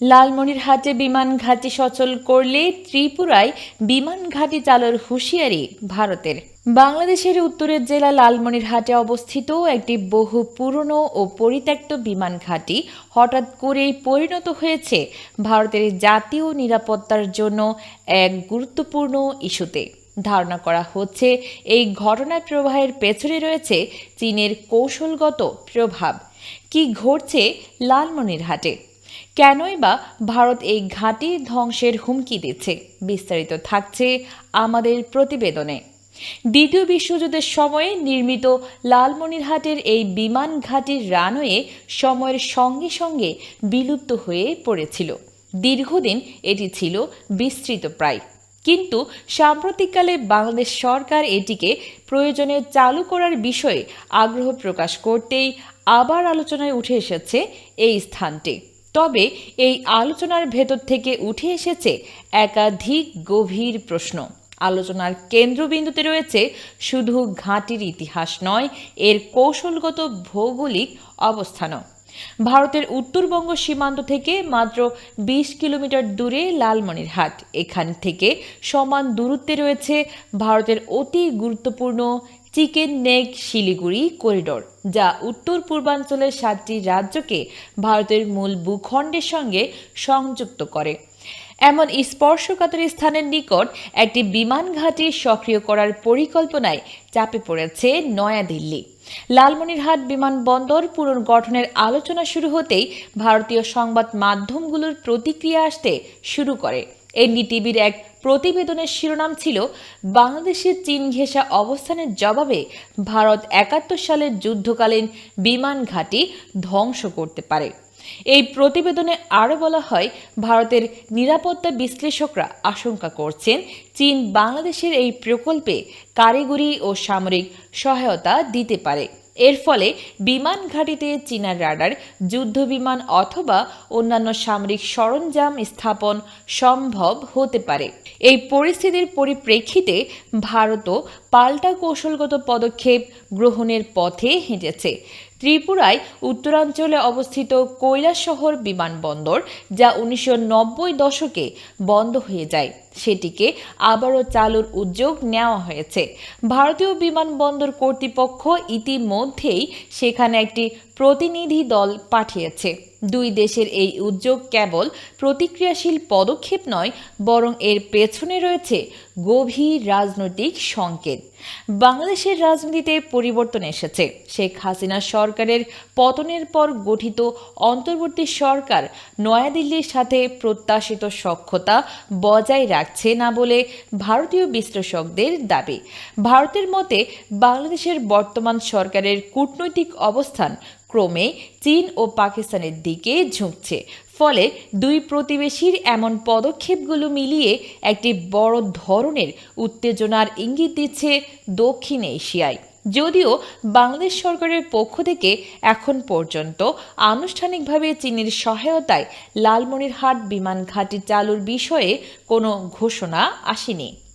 লালমনিরহাটে বিমান ঘাঁটি সচল করলে ত্রিপুরায় বিমান ঘাঁটি চালুর হুঁশিয়ারি ভারতের। বাংলাদেশের উত্তরের জেলা লালমনিরহাটে অবস্থিত একটি বহু পুরনো ও পরিত্যক্ত বিমান ঘাঁটি হঠাৎ করেই পরিণত হয়েছে ভারতের জাতীয় নিরাপত্তার জন্য এক গুরুত্বপূর্ণ ইস্যুতে। ধারণা করা হচ্ছে, এই ঘটনার প্রবাহের পেছনে রয়েছে চীনের কৌশলগত প্রভাব। কি ঘটছে লালমনিরহাটে? কেনই বা ভারত এই ঘাঁটি ধ্বংসের হুমকি দিচ্ছে? বিস্তারিত থাকছে আমাদের প্রতিবেদনে। দ্বিতীয় বিশ্বযুদ্ধের সময়ে নির্মিত লালমনিরহাটের এই বিমান ঘাঁটির রানওয়ে সময়ের সঙ্গে সঙ্গে বিলুপ্ত হয়ে পড়েছিল। দীর্ঘদিন এটি ছিল বিস্তৃত প্রায়। কিন্তু সাম্প্রতিককালে বাংলাদেশ সরকার এটিকে প্রয়োজনে চালু করার বিষয়ে আগ্রহ প্রকাশ করতেই আবার আলোচনায় উঠে এসেছে এই স্থানটি। তবে এই আলোচনার ভেতর থেকে উঠে এসেছে একাধিক গভীর প্রশ্ন। আলোচনার কেন্দ্রবিন্দুতে রয়েছে শুধু ঘাঁটির ইতিহাস নয়, এর কৌশলগত ভৌগোলিক অবস্থানও। ভারতের উত্তরবঙ্গ সীমান্ত থেকে মাত্র বিশ কিলোমিটার দূরে লালমনিরহাট। এখান থেকে সমান দূরত্বে রয়েছে ভারতের অতি গুরুত্বপূর্ণ চিকেন নেক শিলিগুড়ি করিডোর, যা উত্তর পূর্বাঞ্চলের সাতটি রাজ্যকে ভারতের মূল ভূখণ্ডের সঙ্গে সংযুক্ত করে। এমন স্পর্শকাতর স্থানের নিকট একটি বিমান ঘাঁটি সক্রিয় করার পরিকল্পনায় চাপে পড়েছে নয়াদিল্লি। লালমনিরহাট বিমানবন্দর পুনর্গঠনের আলোচনা শুরু হতেই ভারতীয় সংবাদ মাধ্যমগুলোর প্রতিক্রিয়া আসতে শুরু করে। এনডিটিভির এক প্রতিবেদনের শিরোনাম ছিল, বাংলাদেশের চীন ঘেঁষা অবস্থানের জবাবে ভারত একাত্তর সালের যুদ্ধকালীন বিমান ঘাঁটি ধ্বংস করতে পারে। এই প্রতিবেদনে আরও বলা হয়, ভারতের নিরাপত্তা বিশ্লেষকরা আশঙ্কা করছেন, চীন বাংলাদেশের এই প্রকল্পে কারিগরি ও সামরিক সহায়তা দিতে পারে। এর ফলে বিমান ঘাঁটিতে চীনা রাডার যুদ্ধ বিমান অথবা অন্যান্য সামরিক সরঞ্জাম স্থাপন সম্ভব হতে পারে। এই পরিস্থিতির পরিপ্রেক্ষিতে ভারতও পাল্টা কৌশলগত পদক্ষেপ গ্রহণের পথে হেঁটেছে। ত্রিপুরায় উত্তরাঞ্চলে অবস্থিত কৈলাসহর বিমানবন্দর, যা উনিশশো নব্বই দশকে বন্ধ হয়ে যায়। সেটিকে আবারও চালুর উদ্যোগ নেওয়া হয়েছে। ভারতীয় বিমানবন্দর কর্তৃপক্ষ ইতিমধ্যেই সেখানে একটি প্রতিনিধি দল পাঠিয়েছে। দুই দেশের এই উদ্যোগ কেবল প্রতিক্রিয়াশীল পদক্ষেপ নয়, বরং এর পেছনে রয়েছে গভীর রাজনৈতিক সংকেত। বাংলাদেশের রাজনীতিতে পরিবর্তন এসেছে। শেখ হাসিনা সরকারের পতনের পর গঠিত অন্তর্বর্তী সরকার নয়াদিল্লির সাথে প্রত্যাশিত সক্ষতা বজায় রাখছে না বলে ভারতীয় বিশ্লেষকদের দাবি। ভারতের মতে বাংলাদেশের বর্তমান সরকারের কূটনৈতিক অবস্থান ক্রমে চীন ও পাকিস্তানের দিকে ঝুঁকছে। ফলে দুই প্রতিবেশীর এমন পদক্ষেপগুলো মিলিয়ে একটি বড় ধরনের উত্তেজনার ইঙ্গিত দিচ্ছে দক্ষিণ এশিয়ায়। যদিও বাংলাদেশ সরকারের পক্ষ থেকে এখন পর্যন্ত আনুষ্ঠানিকভাবে চীনের সহায়তায় লালমনিরহাট বিমান ঘাঁটি চালুর বিষয়ে কোনো ঘোষণা আসেনি।